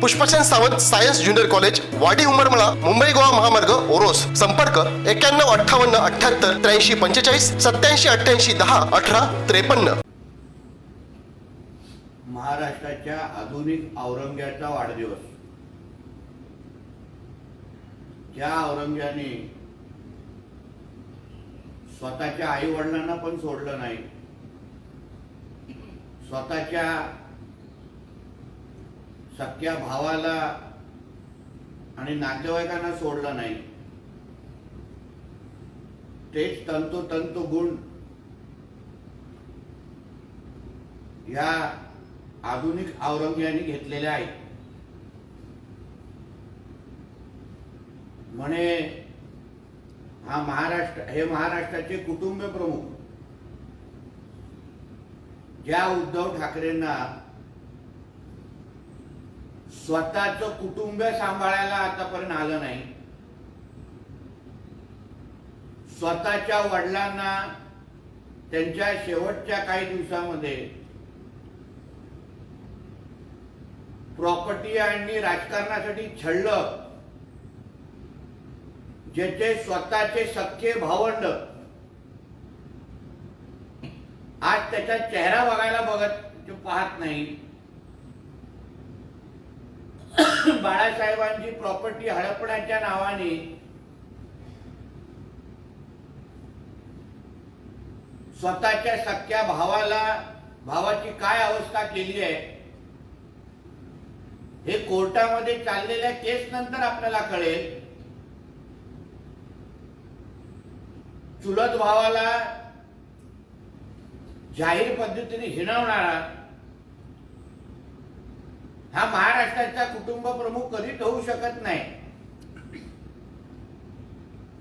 Pushpchand Sawant science junior college Wadi Umarmala Mumbai Goa महामार्ग ओरोस. संपर्क एक्क्याण्णव अठ्ठावन्न अठ्ठ्याहत्तर त्र्याऐंशी पंचेचाळीस सत्याऐंशी अठ्ठ्याऐंशी दहा अठरा त्रेपन्न. महाराष्ट्राच्या आधुनिक औरंग्याचा वाढदिवस. ज्या औरंग्याने स्वतःच्या आई वडिलांना पण सोडलं नाही स्वतःच्या सख्या भावाला आणि नातेवाईकांना सोडलं नाही. तेच तंतोतंत गुण या आधुनिक औरंग्याने घेतलेल्या आहेत. म्हणे हा महाराष्ट्र हे महाराष्ट्राचे कुटुंब प्रमुख ज्या उद्धव ठाकरेंना स्वतःच कुटुंब सांभाळायला आतापर्यंत आलं नाही. स्वतःच्या वडिलांना त्यांच्या शेवटच्या काही दिवसामध्ये प्रॉपर्टी आणि राजकारणासाठी छळलं. ज्याचे स्वतःचे सख्खे भावंड. आज त्याचा चेहरा बघायला बघत पाहत नाही. बाळासाहेबांची प्रॉपर्टी हडपण्याच्या नावाने स्वतःच्या सख्या भावाला भावाची काय अवस्था केली आहे? हे कोर्टामध्ये चाललेल्या केस नंतर आपल्याला कळेल. चुलत भावाला जाहीर पद्धतीने हिणवणारा हा महाराष्ट्राचा कुटुंब प्रमुख कधीच होऊ शकत नाही.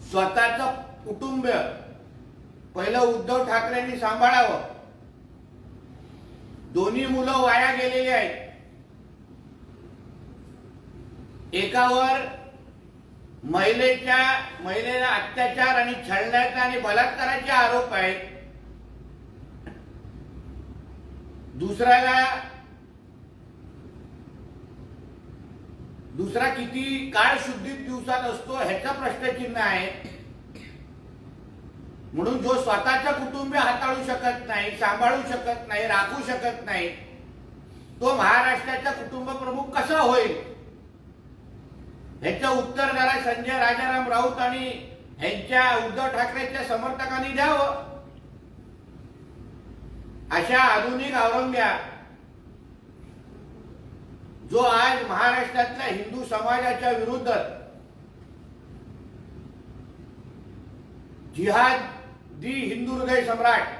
स्वतःच कुटुंब पहिलं उद्धव ठाकरेंनी सांभाळावं. दोन्ही मुलं वाया गेलेली आहेत. एकावर महिलेच्या महिलेला अत्याचार आणि छळण्याचा आणि बलात्काराचे आरोप आहेत. दुसऱ्याला दुसरा किती काळ शुद्धीत दिवसात असतो ह्याचा प्रश्नचिन्ह आहे. म्हणून जो स्वतःच्या कुटुंब हाताळू शकत नाही सांभाळू शकत नाही राखू शकत नाही तो महाराष्ट्राचा कुटुंब प्रमुख कसा होईल? ह्याचं उत्तर जरा संजय राजाराम राऊत आणि ह्यांच्या उद्धव ठाकरेच्या समर्थकांनी द्यावं. अशा आधुनिक औरंग्या जो आज महाराष्ट्रातल्या हिंदू समाजाच्या विरुद्ध जिहाद दी हिंदू हृदय सम्राट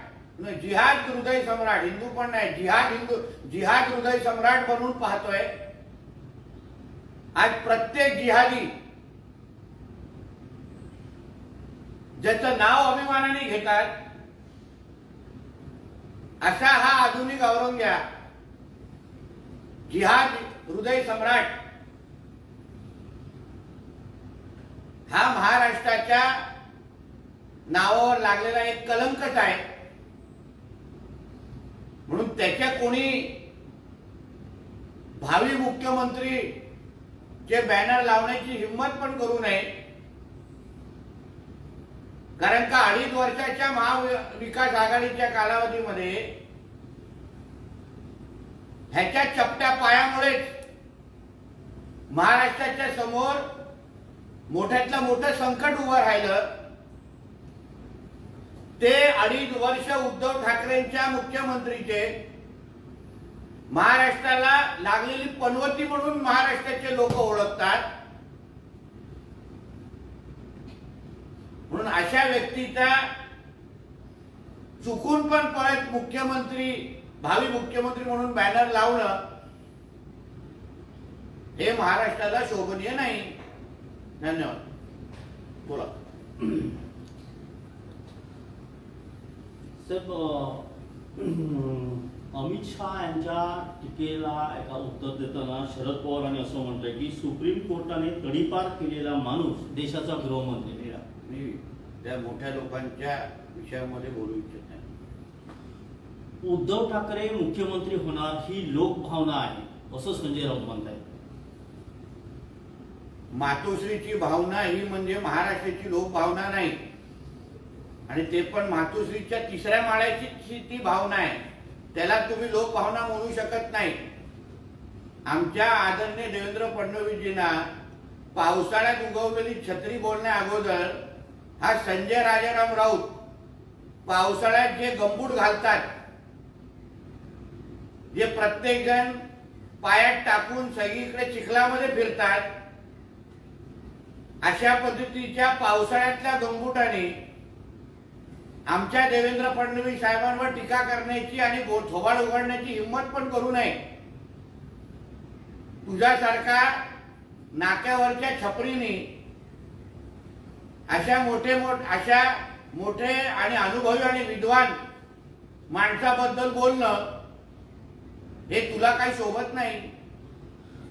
जिहाद हृदय सम्राट हिंदू पण नाही जिहाद हिंदू जिहाद हृदय सम्राट बनून पाहतोय. आज प्रत्येक जिहादी ज्याचं नाव अभिमानाने घेतात असा हा आधुनिक औरंग्या जिहाद हृदय सम्राट. हा महाराष्ट्राच्या नावावर लागलेला एक कलंकच आहे. म्हणून त्याच्या कोणी भावी मुख्यमंत्री जे बॅनर लावण्याची हिंमत पण करू नये. कारण का अडीच वर्षाच्या महाविकास आघाडीच्या कालावधीमध्ये ह्याच्या चपट्या पायामुळेच महाराष्ट्राच्या समोर मोठ्यातलं मोठं संकट उभं राहिलं. ते अडीच वर्ष उद्धव ठाकरेंच्या मुख्यमंत्रीचे. महाराष्ट्राला लागलेली पनवती म्हणून महाराष्ट्राचे लोक ओळखतात. म्हणून अशा व्यक्तीचा चुकून पण परत मुख्यमंत्री भावी मुख्यमंत्री म्हणून बॅनर लावणं हे महाराष्ट्राला शोभनीय नाही. धन्यवाद. बोला. अमित शहा यांच्या टीकेला एका उत्तर देताना शरद पवारांनी असं म्हटलंय की सुप्रीम कोर्टाने तडीपार केलेला माणूस देशाचा गृहमंत्री. मी त्या मोठ्या लोकांच्या विषयामध्ये बोलू इच्छित नाही. उद्धव ठाकरे मुख्यमंत्री होणार ही लोकभावना आहे असं संजय राऊत म्हणतायत. मातोश्रीची भावना ही म्हणजे महाराष्ट्राची लोकभावना नाही. आणि ते पण मातोश्रीच्या तिसऱ्या माळ्याची ती भावना आहे. त्याला तुम्ही लोकभावना म्हणू शकत नाही. आमच्या आदरणीय देवेंद्र फडणवीसजींना पावसाळ्यात उगवलेली छत्री बोलण्या अगोदर हा संजय राजाराम राऊत पावसाळ्यात जे गंबूट घालतात जे प्रत्येक जण पायात टाकून सगळीकडे चिखलामध्ये फिरतात अशा पद्धतीच्या पावसाळ्यातल्या गंगुटाने आमच्या देवेंद्र फडणवीस साहेबांवर टीका करण्याची आणि थोबाड उघडण्याची हिंमत पण करू नये. तुझ्यासारखा नाक्यावरच्या छपरीने अशा मोठे मोठ अशा मोठे आणि अनुभवी आणि विद्वान माणसाबद्दल बोलणं हे तुला काही शोभत नाही.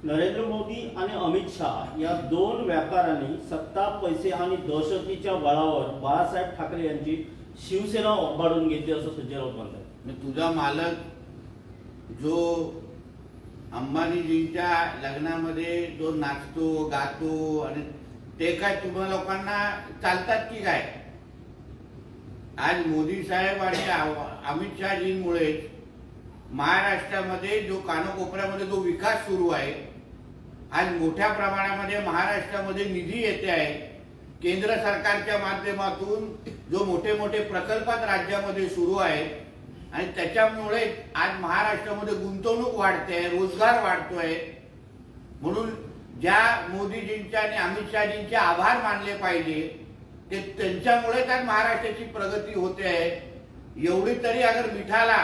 नरेंद्र मोदी आणि अमित शहा या दोन व्यापाऱ्यांनी सत्ता पैसे आणि दहशतीच्या बळावर बाळासाहेब ठाकरे यांची शिवसेना ओंबाळून घेतली असं संजय राऊत म्हणतात तुझा मालक जो अंबानीजींच्या लग्नामध्ये जो नाचतो गातो आणि ते काय तुम्हा लोकांना चालतात की काय? आज मोदी साहेब आणि अमित शहाजींमुळे महाराष्ट्रामध्ये जो कानाकोपऱ्यामध्ये जो विकास सुरू आहे आज मोठ्या प्रमाणामध्ये महाराष्ट्रामध्ये निधी येते आहे. केंद्र सरकारच्या माध्यमातून जो मोठे मोठे प्रकल्पात राज्यामध्ये सुरू आहे आणि त्याच्यामुळे आज महाराष्ट्रामध्ये गुंतवणूक वाढते रोजगार वाढतोय. म्हणून ज्या मोदीजींच्या आणि अमित शहाजींचे आभार मानले पाहिजे ते त्यांच्यामुळेच आज महाराष्ट्राची प्रगती होते आहे. एवढी तरी अगर मिठाला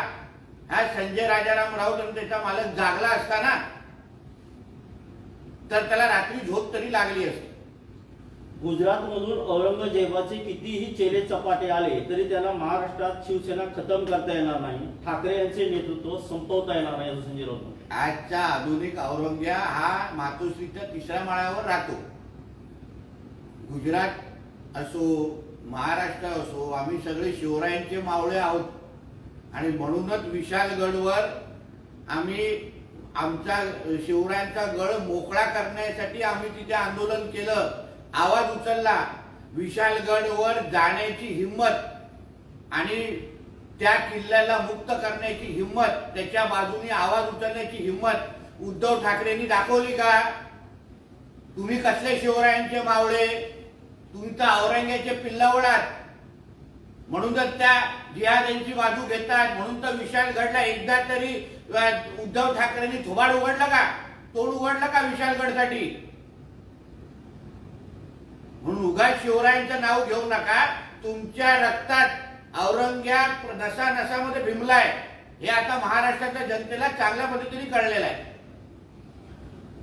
हा संजय राजाराम राऊत आणि त्याचा मालक जागला असताना तर त्याला रात्री झोप तरी लागली असती. गुजरातमधून औरंगजेबाचे कितीही चेले चपाटे आले तरी त्यांना महाराष्ट्रात शिवसेना खतम करता येणार नाही. ठाकरे यांचे नेतृत्व संपवता येणार नाही असं संजय राऊत म्हणतात आजचा आधुनिक औरंग्या हा मातोश्रीच्या तिसऱ्या माळ्यावर राहतो. गुजरात असो महाराष्ट्र असो आम्ही सगळे शिवरायांचे मावळे आहोत. आणि म्हणूनच विशालगडवर आम्ही आमचा शिवरायांचा गळ मोकळा करण्यासाठी आम्ही तिथे आंदोलन केलं. आवाज उचलला. विशालगडवर जाण्याची हिंमत आणि त्या किल्ल्याला मुक्त करण्याची हिंमत त्याच्या बाजूने आवाज उचलण्याची हिंमत उद्धव ठाकरेंनी दाखवली का? तुम्ही कसले शिवरायांचे मावळे? तुम्ही तर औरंग्याचे पिल्लावडात. म्हणून तर त्या जिहाद्यांची बाजू घेतात म्हणून तर विशालगडला एकदा तरी उद्धव ठाकरेंनी थोबाड उघडलं का? तोंड उघडलं का विशालगडसाठी? म्हणून उगा शिवरायांचं नाव घेऊ नका. तुमच्या रक्तात औरंग्या नसा नसामध्ये भिमलाय. हे आता महाराष्ट्राच्या जनतेला चांगल्या पद्धतीने कळलेलं आहे.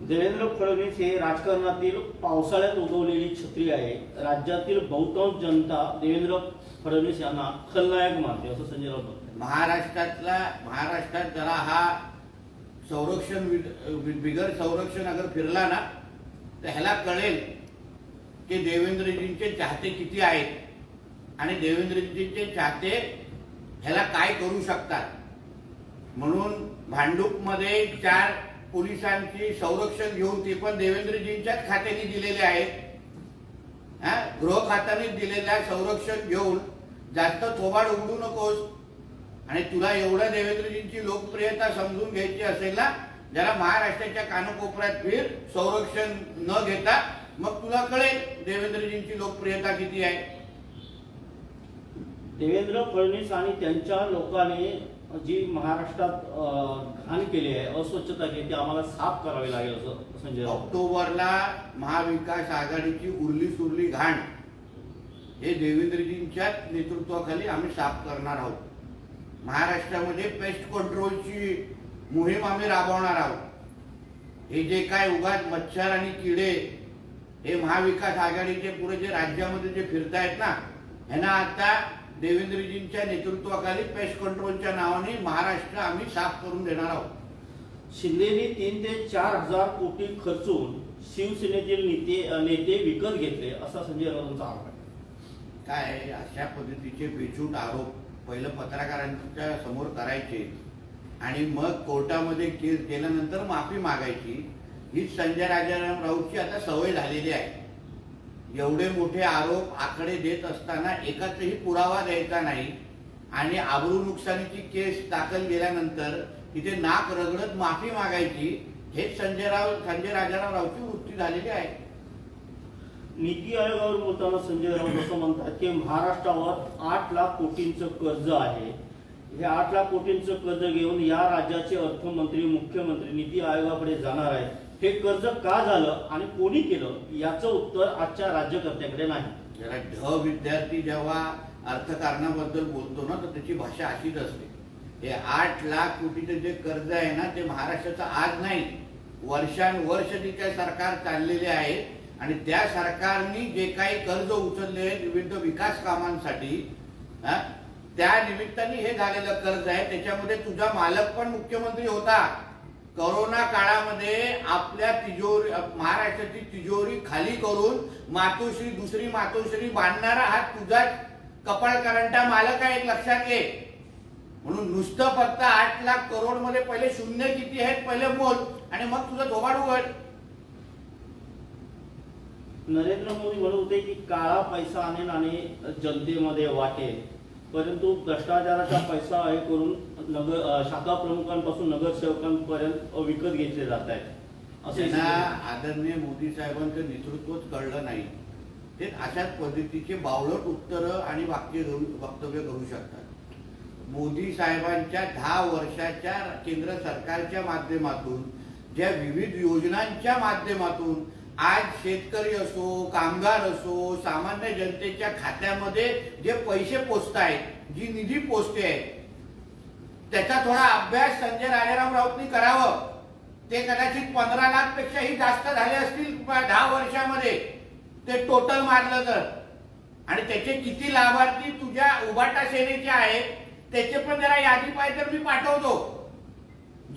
देवेंद्र फडणवीस हे राजकारणातील पावसाळ्यात उगवलेली छत्री आहे. राज्यातील बहुतांश जनता देवेंद्र फडणवीस यांना खलनायक मानते असं संजय राऊत महाराष्ट्रातला महाराष्ट्रात जरा हा संरक्षण बिगर संरक्षण अगर फिरला ना तर ह्याला कळेल की देवेंद्रजींचे चाहते किती आहेत आणि देवेंद्रजींचे चाहते ह्याला काय करू शकतात. म्हणून भांडूपमध्ये चार पोलिसांची संरक्षण घेऊन ते पण देवेंद्रजींच्याच खात्याने दिलेले आहेत. गृह खात्याने दिलेल्या संरक्षण घेऊन जास्त थोबाड उघडू नकोस. आणि तुला एवढं देवेंद्रजींची लोकप्रियता समजून घ्यायची असेल ना जरा महाराष्ट्राच्या कानकोपऱ्यात फिर संरक्षण न घेता. मग तुला कळेल देवेंद्रजींची लोकप्रियता किती आहे. देवेंद्र फडणवीस आणि त्यांच्या लोकांनी जी महाराष्ट्रात घाण केली आहे अस्वच्छता केली ती आम्हाला साफ करावी लागेल असं संजय ऑक्टोबरला महाविकास आघाडीची उरली सुरली घाण हे देवेंद्रजींच्याच नेतृत्वाखाली आम्ही साफ करणार आहोत. महाराष्ट्रामध्ये पेस्ट कंट्रोलची मोहीम आम्ही राबवणार आहोत. हे जे काय उगाच मच्छर आणि किडे हे महाविकास आघाडीचे पुढे जे राज्यामध्ये जे फिरतायत ना ह्यांना आता देवेंद्रजींच्या नेतृत्वाखाली पेस्ट कंट्रोलच्या नावाने महाराष्ट्र आम्ही साफ करून देणार आहोत. शिंदेनी तीन ते चार हजार कोटी खर्चून शिवसेनेतील नेते नेते विकत घेतले असा संजय राऊतांचा आरोप आहे. काय अशा पद्धतीचे बेछूट आरोप पहिलं पत्रकारांच्या समोर करायचे आणि मग कोर्टामध्ये केस गेल्यानंतर माफी मागायची ही संजय राजाराम राऊतची आता सवय झालेली आहे. एवढे मोठे आरोप आकडे देत असताना एकाचही पुरावा द्यायचा नाही आणि आबरू नुकसानीची केस दाखल गेल्यानंतर तिथे नाक रगडत माफी मागायची हेच संजय राव संजय राजाराम रावची वृत्ती झालेली आहे. नीती आयोगावर बोलताना संजय राऊत असं म्हणतात की महाराष्ट्रावर आठ लाख कोटींचं कर्ज आहे. हे आठ लाख कोटींचं कर्ज घेऊन या राज्याचे अर्थमंत्री मुख्यमंत्री नीती आयोगाकडे जाणार आहे हे कर्ज का झालं आणि कोणी केलं याचं उत्तर आजच्या राज्यकर्त्याकडे नाही. ढ विद्यार्थी जेव्हा अर्थकारणाबद्दल बोलतो ना तर त्याची भाषा अशीच असते. हे आठ लाख कोटीचं जे कर्ज आहे ना ते महाराष्ट्राचं आज नाही. वर्षानुवर्ष जे काही सरकार चाललेले आहे आणि त्या सरकारनी जे काही कर्ज उचलले विविध विकास कामांसाठी हा, त्या निमित्ताने हे झालेलं कर्ज आहे. त्याच्यामध्ये तुझा मालक पण मुख्यमंत्री होता. करोना काळामध्ये आपल्या तिजोरी महाराष्ट्राची तिजोरी खाली करून मातोश्री दुसरी मातोश्री बांधणारा हा तुझाच कपाळ करंटा मालक आहे लक्षात घे. म्हणून नुसतं फक्त आठ लाख करोडमध्ये पहिले शून्य किती आहेत पहिले मोल आणि मग तुझं धोबाड उघड. नरेंद्र मोदी म्हणत होते की काळा पैसा आणेन आणि जनतेमध्ये वाटेल परंतु भ्रष्टाचाराचा पैसा हे करून नगर शाखा प्रमुखांपासून नगरसेवकांपर्यंत विकत घेतले जात आहेत. असे आदरणीय मोदी साहेबांचं नेतृत्वच कळलं नाही. ते अशाच पद्धतीचे बावळट उत्तर आणि वाक्य वक्तव्य करू शकतात. मोदी साहेबांच्या दहा वर्षाच्या केंद्र सरकारच्या माध्यमातून ज्या विविध योजनांच्या माध्यमातून आज शेतकरी असो कामगार असो सामान्य जनतेच्या खात्यामध्ये जे पैसे पोचत आहेत जी निधी पोचते आहे त्याचा थोडा अभ्यास संजय राजाराम राऊतनी करावं. ते कदाचित पंधरा लाख पेक्षाही जास्त झाले असतील दहा वर्षामध्ये. ते टोटल मारलं तर. आणि त्याचे किती लाभार्थी तुझ्या उभाटा सेनेचे आहेत त्याचे पण जरा यादी पाहिजे तर मी पाठवतो.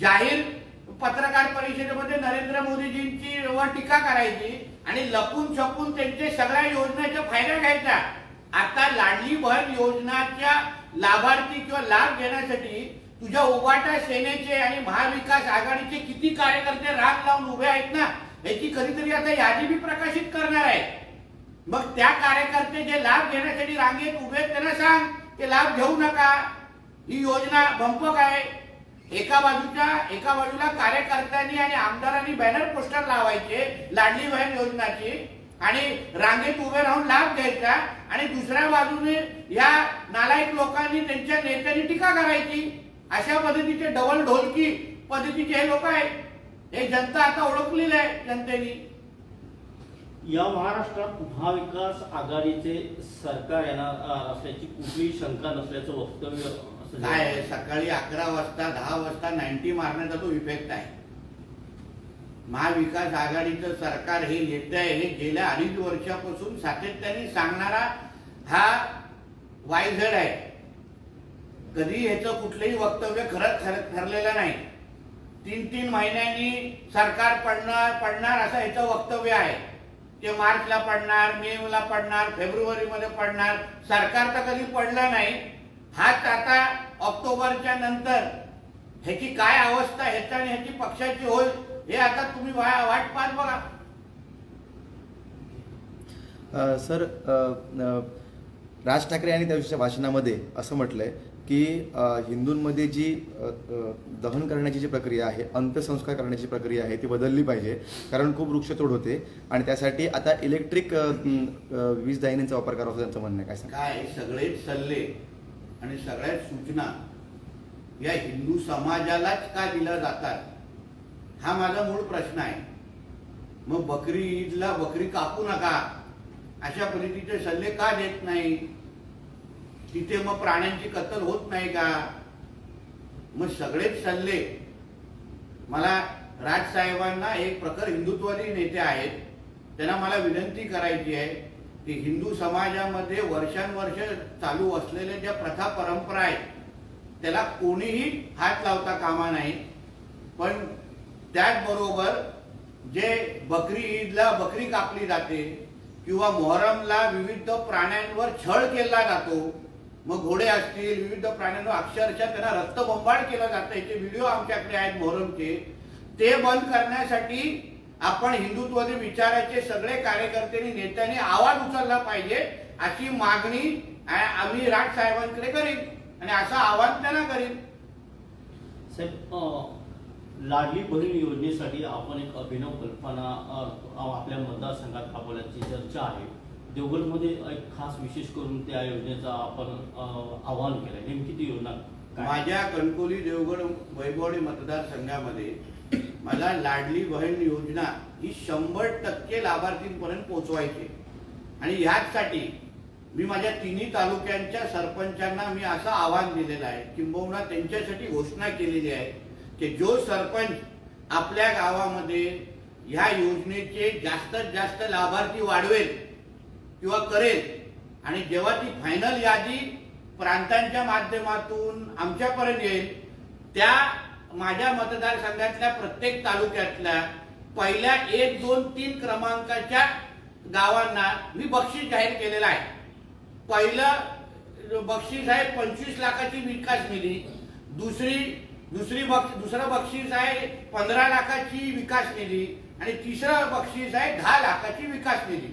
जाहीर पत्रकार परिषदेमध्ये नरेंद्र मोदीजींची टीका करायची आणि लपून छपून त्यांचे सगळ्या योजनेचा फायदा घ्यायचा. आता लाडली बहन योजनाच्या लाभार्थी किंवा लाभ घेण्यासाठी तुझ्या उभाटा सेनेचे आणि महाविकास आघाडीचे किती कार्यकर्ते राग लावून उभे आहेत ना याची कधीतरी आता यादी मी प्रकाशित करणार आहे. मग त्या कार्यकर्ते जे लाभ घेण्यासाठी रांगेत उभे आहेत त्यांना सांग ते लाभ घेऊ नका. ही योजना भंपक आहे. एका बाजूच्या एका बाजूला कार्यकर्त्यांनी आणि आमदारांनी बॅनर पोस्टर लावायचे लाडली बहीण योजनाची. आणि रांगेत उभे राहून लाभ घ्यायचा. आणि दुसऱ्या बाजूने या नालायक लोकांनी त्यांच्या नेत्यांनी टीका करायची. अशा पद्धतीचे डबल ढोलकी पद्धतीचे हे लोक आहेत. हे जनता आता ओळखलेली आहे जनतेने. या महाराष्ट्रात महाविकास आघाडीचे सरकार येणार असल्याची कुठलीही शंका नसल्याचं वक्तव्य काय आहे, सकाळी अकरा वाजता दहा वाजता नाईन्टी मारण्याचा तो इफेक्ट आहे. महाविकास आघाडीचं सरकार हे येत आहे हे गेल्या अडीच वर्षापासून सातत्याने सांगणारा हा वायझड आहे. कधी ह्याचं कुठलंही वक्तव्य खरं ठर ठरलेलं नाही. तीन तीन महिन्यांनी सरकार पडणार पडणार असं ह्याचं वक्तव्य आहे. ते मार्चला पडणार मे ला पडणार फेब्रुवारीमध्ये पडणार. सरकार तर कधी पडलं नाही. हाच आता ऑक्टोबरच्या नंतर ह्याची काय अवस्था ह्याच्या आणि ह्याची पक्षाची होईल हे आता तुम्ही वाट पाहत बघा. सर राज ठाकरे यांनी त्या दिवशीच्या भाषणामध्ये असं म्हटलंय की हिंदूंमध्ये जी दहन करण्याची जी प्रक्रिया आहे अंत्यसंस्कार करण्याची प्रक्रिया आहे ती बदलली पाहिजे. कारण खूप वृक्षतोड होते आणि त्यासाठी आता इलेक्ट्रिक वीज दाहिनीचा वापर करावा त्यांचं म्हणणं काय काय सगळेच सल्ले आणि सगळ्याच सूचना या हिंदू समाजालाच का दिल्या जातात? हा माझा मूळ प्रश्न आहे. मग बकरी ईदला बकरी कापू नका. अशा पद्धतीचे सल्ले का देत नाही? तिथे मग प्राण्यांची कत्तल होत नाही का? मग सगळेच सल्ले. मला राजसाहेबांना एक प्रखर हिंदुत्ववादी नेते आहेत. त्यांना मला विनंती करायची आहे. की हिंदू समाजामध्ये वर्षानुवर्ष चालू असलेल्या ज्या प्रथा परंपरा आहेत त्याला कोणीही हात लावता कामा नाही. पण त्याचबरोबर जे बकरी ईदला बकरी कापली जाते किंवा मोहरमला विविध प्राण्यांवर छळ केला जातो मग घोडे असतील विविध प्राण्यांवर अक्षरशः त्यांना रक्तबंबाळ केलं जातं. याचे व्हिडिओ आमच्याकडे आहेत मोहरमचे. ते बंद करण्यासाठी आपण हिंदुत्वादी विचाराचे सगळे कार्यकर्त्यांनी नेत्यांनी आवाज उचलला पाहिजे अशी मागणी आम्ही राज साहेबांकडे करीन आणि असं आवाहन त्यांना करीन. साहेब लाडली बहीण योजनेसाठी आपण एक अभिनव कल्पना आपल्या मतदारसंघात राबवण्याची चर्चा आहे. देवगडमध्ये एक खास विशेष करून त्या योजनेचा आपण आवाहन केलं नेमकी ती योजना माझ्या कणकोली देवगड वैभवडी मतदारसंघामध्ये मला लाडली बहीण योजना ही शंभर टक्के लाभार्थींपर्यंत पोहोचवायची आणि ह्याचसाठी मी माझ्या तिन्ही तालुक्यांच्या सरपंचांना मी असं आव्हान दिलेलं आहे किंबहुना त्यांच्यासाठी घोषणा केलेली आहे की जो सरपंच आपल्या गावामध्ये ह्या योजनेचे जास्तीत जास्त लाभार्थी वाढवेल किंवा करेल आणि जेव्हा ती फायनल यादी प्रांतांच्या माध्यमातून आमच्यापर्यंत येईल. त्या माझ्या मतदारसंघातल्या प्रत्येक तालुक्यातल्या पहिल्या एक दोन तीन क्रमांकाच्या गावांना मी बक्षीस जाहीर केलेलं आहे. पहिलं बक्षीस आहे पंचवीस लाखाची विकास निधी. दुसरी दुसरी बक्ष दुसरं बक्षीस आहे पंधरा लाखाची विकास निधी आणि तिसरं बक्षीस आहे दहा लाखाची विकास निधी.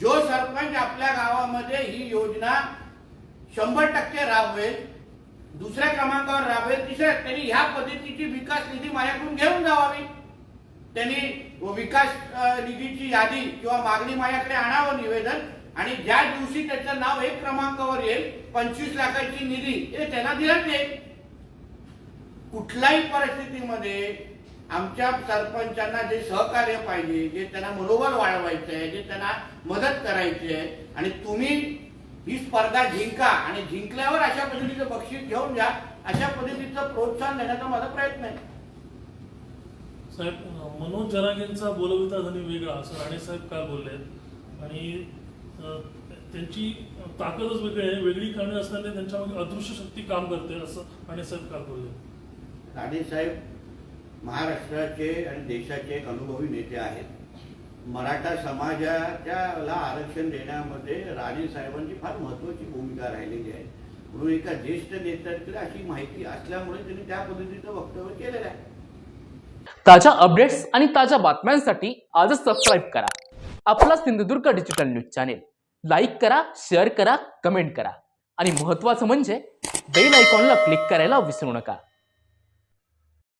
जो सरपंच आपल्या गावामध्ये ही योजना शंभर टक्के राबवेल दुसऱ्या क्रमांकावर राबवेल तिसऱ्या त्यांनी ह्या पद्धतीची विकास निधी माझ्याकडून घेऊन जावावी. त्यांनी विकास निधीची यादी किंवा मागणी माझ्याकडे आणावं निवेदन. आणि ज्या दिवशी त्याचं नाव एक क्रमांकावर येईल पंचवीस लाखाची निधी हे त्यांना दिलं जाईल. कुठल्याही परिस्थितीमध्ये आमच्या सरपंचांना जे सहकार्य पाहिजे जे त्यांना मनोबल वाढवायचं आहे जे त्यांना मदत करायची आहे आणि तुम्ही ही स्पर्धा जिंका आणि जिंकल्यावर अशा पद्धतीचं बक्षीस घेऊन घ्या अशा पद्धतीचं प्रोत्साहन देण्याचा माझा प्रयत्न आहे. साहेब मनोज जरांगेंचा बोलविता धनी वेगळा असं राणे साहेब काल बोलले आणि त्यांची ताकदच वेगळी आहे वेगळी कारणे असल्याने त्यांच्यामध्ये अदृश्य शक्ती काम करते असं राणे साहेब काल बोलले राणे साहेब महाराष्ट्राचे आणि देशाचे एक अनुभवी नेते आहेत. मराठा समाजाच्याला आरक्षण देण्यामध्ये राणे साहेबांची फार महत्वाची भूमिका राहिलेली आहे. म्हणून एका ज्येष्ठ नेत्याकडे अशी माहिती असल्यामुळे त्यांनी त्या पद्धतीचं वक्तव्य केलेलं आहे. ताज्या अपडेट्स आणि ताज्या बातम्यांसाठी आजच सबस्क्राईब करा. आपला Sindhudurg digital news channel like करा शेअर करा कमेंट करा. आणि महत्वाचं म्हणजे बेल आयकॉनला क्लिक करायला विसरू नका.